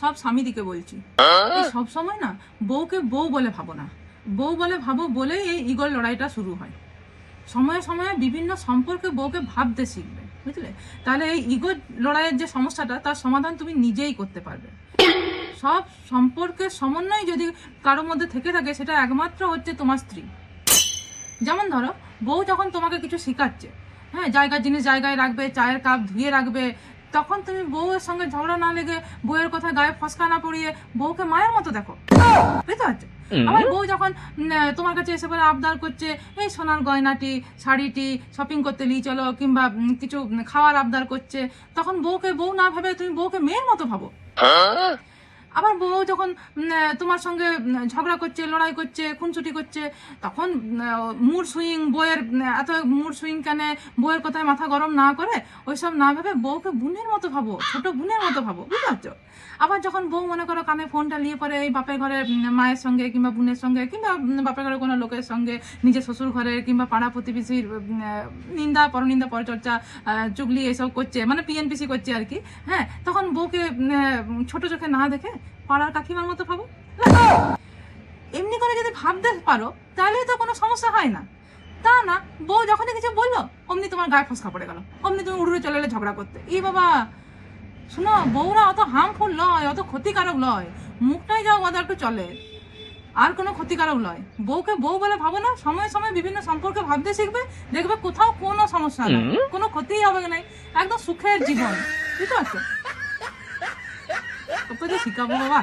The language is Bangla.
সব স্বামীদিকে বলছি। সব সময় না বউকে বউ বলে ভাবো না। বউ বলে ভাবো বলেই এই ইগল লড়াইটা শুরু হয়। সময়ে সময়ে বিভিন্ন সম্পর্কে বউকে ভাবতে শিখবে, বুঝলে? তাহলে এই ইগো লড়াইয়ের যে সমস্যাটা, তার সমাধান তুমি নিজেই করতে পারবে। সব সম্পর্কের সমন্বয় যদি কারোর মধ্যে থেকে থাকে, সেটা একমাত্র হচ্ছে তোমার স্ত্রী। যেমন ধরো, বউ যখন তোমাকে কিছু শেখাচ্ছে হ্যাঁ জায়গার জিনিস জায়গায় রাখবে, চায়ের কাপ ধুয়ে রাখবে তখন তুমি বউয়ের সঙ্গে ঝগড়া না লেগে বউয়ের কথা গায়ে ফসকা না পড়িয়ে বউকে মায়ের মতো দেখো। বুঝতে পারছ? আমার বউ যখন তোমার কাছে এসে পরে আবদার করছে এই সোনার গয়নাটি শাড়িটি শপিং করতে নিয়ে চলো কিংবা কিছু খাওয়ার আবদার করছে তখন বউকে বউ না ভেবে তুমি বউকে মেয়ের মতো ভাবো। আবার বউ যখন তোমার সঙ্গে ঝগড়া করছে, লড়াই করছে, খুনসুটি করছে, তখন মুড সুইং বইয়ের এত মুড সুইং কেন বইয়ের কথায় মাথা গরম না করে, ওইসব না ভেবে বউকে বোনের মতো ভাবো, ছোট বোনের মতো ভাবো, বুঝতে পারছ? আবার যখন বউ মনে করো কানে ফোনটা নিয়ে পরে এই বাপের ঘরে মায়ের সঙ্গে কিংবা বোনের সঙ্গে, কিংবা বাপের ঘরে কোনো লোকের সঙ্গে, নিজের শ্বশুর ঘরের কিংবা পাড়া প্রতিবেশীর নিন্দা, পরনিন্দা, পরচর্চা চুগলি এসব করছে মানে পিএনপিসি করছে আর কি হ্যাঁ? তখন বউকে ছোট চোখে না দেখে পাড়ার কাকিমার মতো ভাবো। এমনি করে যদি ভাবতে পারো তাহলে তো কোনো সমস্যা হয় না। তা না বউ যখনই কিছু বলল অমনি তোমার গায়ে ফসকা পড়ে গেল। অমনি তুমি উড়ে চলে এলে ঝগড়া করতে। এই বাবা শোনো বউরা অত হার্মফুল নয় অত ক্ষতিকারক নয় মুখটাই যাও ওদের একটু চলে। আর কোনো ক্ষতিকারক নয় বউকে বউ বলে ভাবো না সময় সময় বিভিন্ন সম্পর্কে ভাবতে শিখবে দেখবে কোথাও কোনো সমস্যা নেই। কোনো ক্ষতিই হবে না একদম সুখের জীবন। বুঝতে পারছ? কত যে শিখাবো বাবা